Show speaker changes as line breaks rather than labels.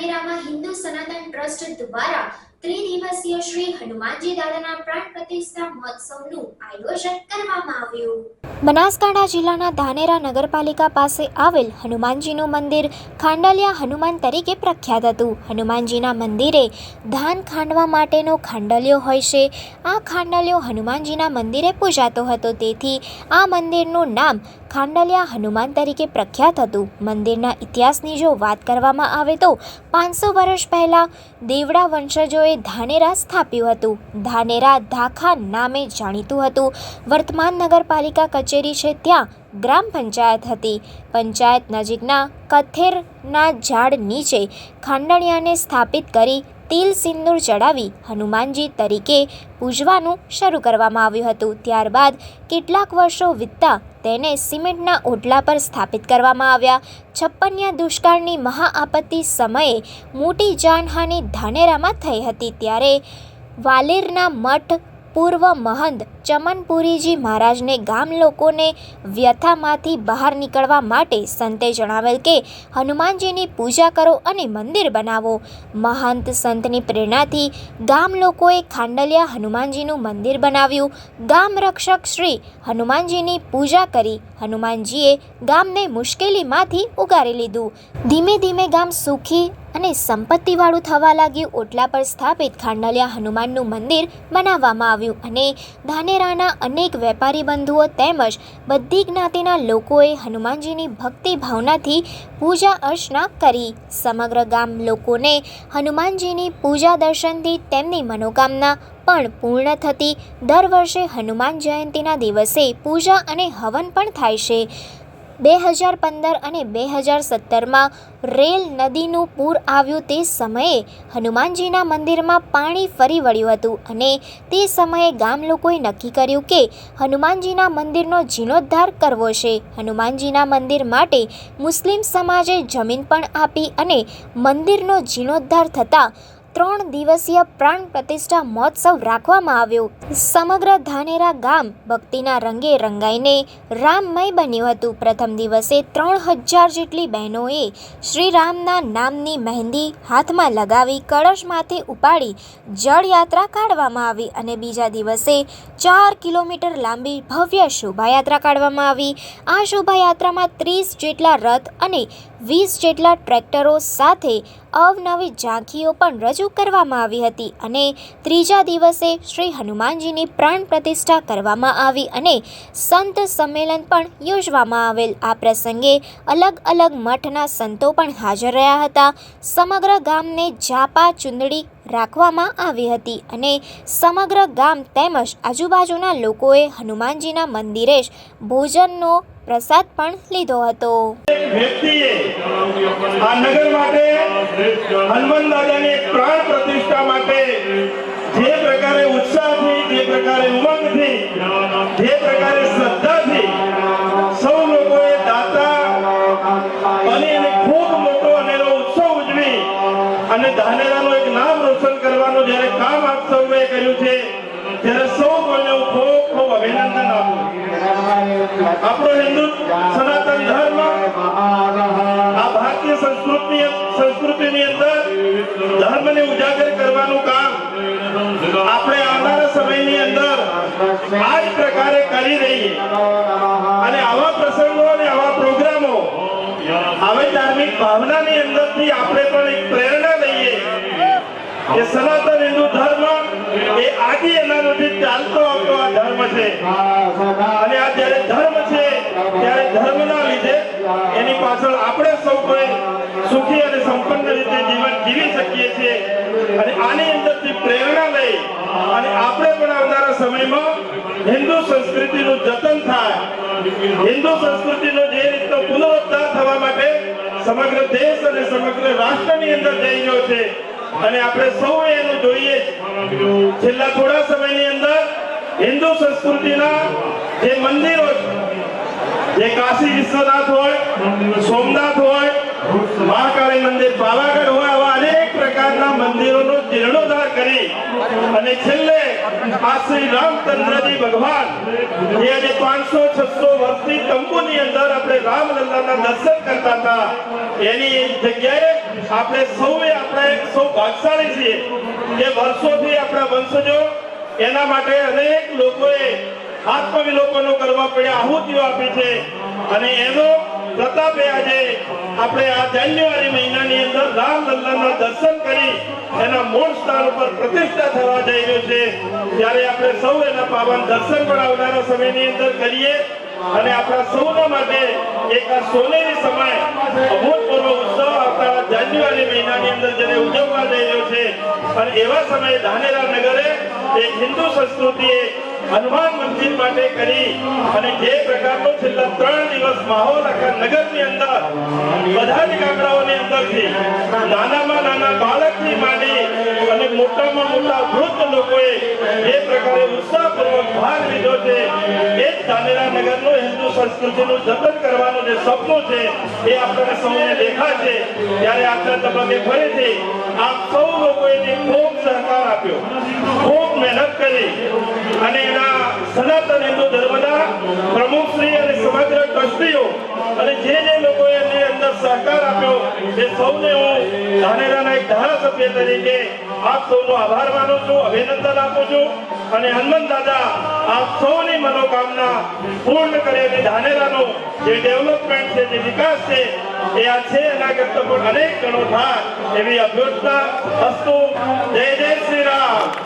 ધાનેરામાં હિન્દુ સનાતન ટ્રસ્ટ દ્વારા ત્રિદિવસીય શ્રી હનુમાનજી દાદાના પ્રાણ પ્રતિષ્ઠા મહોત્સવનું આયોજન કરવામાં આવ્યું. બનાસકાંઠા જિલ્લાના ધાનેરા નગરપાલિકા પાસે આવેલ હનુમાનજીનું મંદિર ખાંડલિયા હનુમાન તરીકે પ્રખ્યાત હતું. હનુમાનજીના મંદિરે ધાન ખાંડવા માટેનો ખાંડલિયો હોય છે. આ ખાંડલિયો હનુમાનજીના મંદિરે પૂજાતો હતો. તેથી આ મંદિરનું નામ ખાંડલિયા હનુમાન તરીકે પ્રખ્યાત હતું. મંદિરના ઇતિહાસની જો વાત કરવામાં આવે તો પાંચસો વર્ષ પહેલાં દેવડા વંશજોએ ધાનેરા સ્થાપ્યું હતું. ધાનેરા ધાખા નામે જાણીતું હતું. વર્તમાન નગરપાલિકા કચેરી છે ત્યાં ગ્રામ પંચાયત હતી. પંચાયત નજીકના કથેરના ઝાડ નીચે ખાંડણિયાને સ્થાપિત કરી તિલ સિંદૂર ચડાવી હનુમાનજી તરીકે પૂજવાનું શરૂ કરવામાં આવ્યું હતું. ત્યારબાદ કેટલાક વર્ષો વીતતા તેને સિમેન્ટના ઓટલા પર સ્થાપિત કરવામાં આવ્યા. છપ્પનિયા દુષ્કાળની મહાઆપત્તિ સમયે મોટી જાનહાનિ ધાનેરામાં થઈ હતી. ત્યારે વાલેરના મઠ પૂર્વ મહંત ચમનપુરીજી મહારાજને ગામ લોકોને વ્યથામાંથી બહાર નીકળવા માટે સંતે જણાવેલ કે, હનુમાનજીની પૂજા કરો અને મંદિર બનાવો. મહંત સંતની પ્રેરણાથી ગામ લોકોએ ખાંડલિયા હનુમાનજીનું મંદિર બનાવ્યું. ગામ રક્ષક શ્રી હનુમાનજીની પૂજા કરી. હનુમાનજીએ ગામને મુશ્કેલીમાંથી ઉગારી લીધું. ધીમે ધીમે ગામ સુખી અને સંપત્તિવાળું થવા લાગ્યું ઓટલા પર સ્થાપિત ખાંડલિયા હનુમાનનું મંદિર બનાવવામાં આવ્યું અને ધાનેરાના અનેક વેપારી બંધુઓ તેમજ બધી જ્ઞાતિના લોકોએ હનુમાનજીની ભક્તિ ભાવનાથી પૂજા અર્ચના કરી. સમગ્ર ગામ લોકોને હનુમાનજીની પૂજા દર્શનથી તેમની મનોકામના પણ પૂર્ણ થતી. દર વર્ષે હનુમાન જયંતીના દિવસે પૂજા અને હવન પણ થાય છે. બે હજાર પંદર અને બે હજાર સત્તરમાં રેલ નદીનું પૂર આવ્યું તે સમયે હનુમાનજીના મંદિરમાં પાણી ફરી વળ્યું હતું અને તે સમયે ગામ લોકોએ નક્કી કર્યું કે હનુમાનજીના મંદિરનો જીર્ણોદ્ધાર કરવો છે. હનુમાનજીના મંદિર માટે મુસ્લિમ સમાજે જમીન પણ આપી અને મંદિરનો જીર્ણોદ્ધાર થતાં ત્રણ દિવસીય પ્રાણ પ્રતિષ્ઠા મહોત્સવ રાખવામાં આવ્યો. સમગ્ર ધાનેરા ગામ ભક્તિના રંગે રંગાઈને રામમય બન્યું હતું. પ્રથમ દિવસે ત્રણ હજાર જેટલી બહેનોએ શ્રીરામના નામની મહેંદી હાથમાં લગાવી કળશમાંથી ઉપાડી જળયાત્રા કાઢવામાં આવી અને બીજા દિવસે ચાર કિલોમીટર લાંબી ભવ્ય શોભાયાત્રા કાઢવામાં આવી. આ શોભાયાત્રામાં ત્રીસ જેટલા રથ અને વીસ જેટલા ટ્રેક્ટરો સાથે અવનવી ઝાંખીઓ પણ રજૂ કરવામાં આવી હતી અને ત્રીજા દિવસે શ્રી હનુમાનજીની પ્રાણ પ્રતિષ્ઠા કરવામાં આવી અને સંત સંમેલન પણ યોજવામાં આવેલ. આ પ્રસંગે અલગ અલગ મઠના સંતો પણ હાજર રહ્યા હતા. સમગ્ર ગામને જાપા ચુંદડી રાખવામાં આવી હતી અને સમગ્ર ગામ તેમજ આજુબાજુના લોકોએ હનુમાનજીના મંદિરે જ ભોજનનો પ્રસાદ પણ લીધો હતો.
આ નગર માટે હનુમાન દાદાની પ્રાણ પ્રતિષ્ઠા માટે જે પ્રકારે ઉત્સાહથી, જે પ્રકારે ઉમંગથી, જે પ્રકારે શ્રદ્ધાથી સૌ લોકોએ દાતા બની અને ખૂબ મોટો અનેરો ઉત્સવ ઉજવી અને ધાનેરાનું એક નામ રોશન કરવાનું જ્યારે કામ આપ સૌએ કર્યું છે ત્યારે સૌ કોઈને ખૂબ ખૂબ અભિનંદન આપું આપણો હિન્દુ સનાતન ધર્મ આ ભારતીય સંસ્કૃતિ સંસ્કૃતિની અંદર ધર્મને ઉજાગર કરવાનું કામ આપણે આવનારા સમયની અંદર આ જ પ્રકારે કરી રહીએ. અને આવા પ્રસંગો અને આવા પ્રોગ્રામો આવી ધાર્મિક ભાવનાની અંદરથી આપણે પણ એક પ્રેરણા લઈએ કે સનાતન એ એના ચાલતો આવતો આ ધર્મ છે. અને આ જ્યારે ધર્મ છે, ત્યારે ધર્મના લીધે એની પાછળ આપણે સૌ કોઈ સુખી અને સંપન્ન રીતે જીવન જીવી શકીએ છીએ. અને આની અંદરથી પ્રેરણા લઈ અને આપણે પણ આવનારા સમયમાં હિન્દુ સંસ્કૃતિનું જતન થાય. હિન્દુ સંસ્કૃતિનો જે રીતનો પુનરુદ્ધાર થવા માટે સમગ્ર દેશ અને સમગ્ર રાષ્ટ્રની અંદર જઈ રહ્યો છે. અને આપણે સૌ એનું જોઈએ છેલ્લા થોડા સમયની અંદર હિન્દુ સંસ્કૃતિના જે મંદિરો જે કાશી વિશ્વનાથ હોય, સોમનાથ હોય, મહાકાળી મંદિર પાવાગઢ હોય, આવા અનેક પ્રકારના મંદિરોનો જીર્ણોદ્ધાર કરી અને છેલ્લે આ શ્રી રામચંદ્રજી ભગવાન જે આજે પાંચસો છસો વર્ષથી તંબુની અંદર આપણે રામલલ્લાના દર્શન કરતા હતા. એની જગ્યાએ આપણે સૌએ આપણે સૌ ભાગશાળી છીએ કે વર્ષોથી આપણા વંશજો એના માટે અનેક લોકોએ આત્મવિલોપનો કરવા પડ્યા આહુતિઓ આપી છે. અને એનો પ્રતાપે આજે આપણે આ જાન્યુઆરી મહિનાની અંદર રામલલ્લાના દર્શન કરી એના મૂળ સ્થાન ઉપર પ્રતિષ્ઠા થવા જઈ રહ્યું છે. ત્યારે આપણે સૌ એના પાવન દર્શન પણ આવનારા સમયની અંદર કરીએ અને આપણા સૌના માટે એક આ સોનેરી સમય, અભૂતપૂર્વ ઉત્સવ આવતા જાન્યુઆરી મહિનાની અંદર જેને ઉજવવા જઈ રહ્યો છે. અને એવા સમયે ધાનેરા નગરે એક હિન્દુ સંસ્કૃતિએ હનુમાન મંદિર માટે કરી અને જે પ્રકારનો છેલ્લા ત્રણ દિવસ માહોલ આખા નગરની અંદર બધા જ ગામડાઓની અંદરથી, નાનામાં નાના બાળકથી માંડી અને મોટામાં મોટા વૃદ્ધ લોકોએ જે પ્રકારે ઉત્સાહપૂર્વક ભાગ લીધો છે, એ જ ધાનેરા નગરનું હિન્દુ સંસ્કૃતિનું જતન કરવાનું જે સપનું છે, એ આપણને સૌને દેખાશે. ત્યારે આજના તબક્કે ફરીથી આપ સૌ લોકોએ જે ખૂબ સહકાર આપ્યો, ખૂબ મહેનત કરી અને એના સનાતન હિન્દુ ધર્મના પ્રમુખ શ્રી અને સમગ્ર ટ્રસ્ટીઓ અને જે જે લોકોએ સહકાર આપ્યો. એ સૌને હું ધાનેરાના એક ધારાસભ્ય તરીકે આપ સૌનો આભાર માનું છું, અભિનંદન આપું છું અને હનુમંત દાદા, આપ સૌની મનોકામના પૂર્ણ કરે અને ધાનેરાનો જે ડેવલપમેન્ટ છે, જે વિકાસ છે, એ આ છે એના કરતા પણ અનેક ગણો થાય એવી અભ્યર્થના અસ્તુ જય જય શ્રી રામ.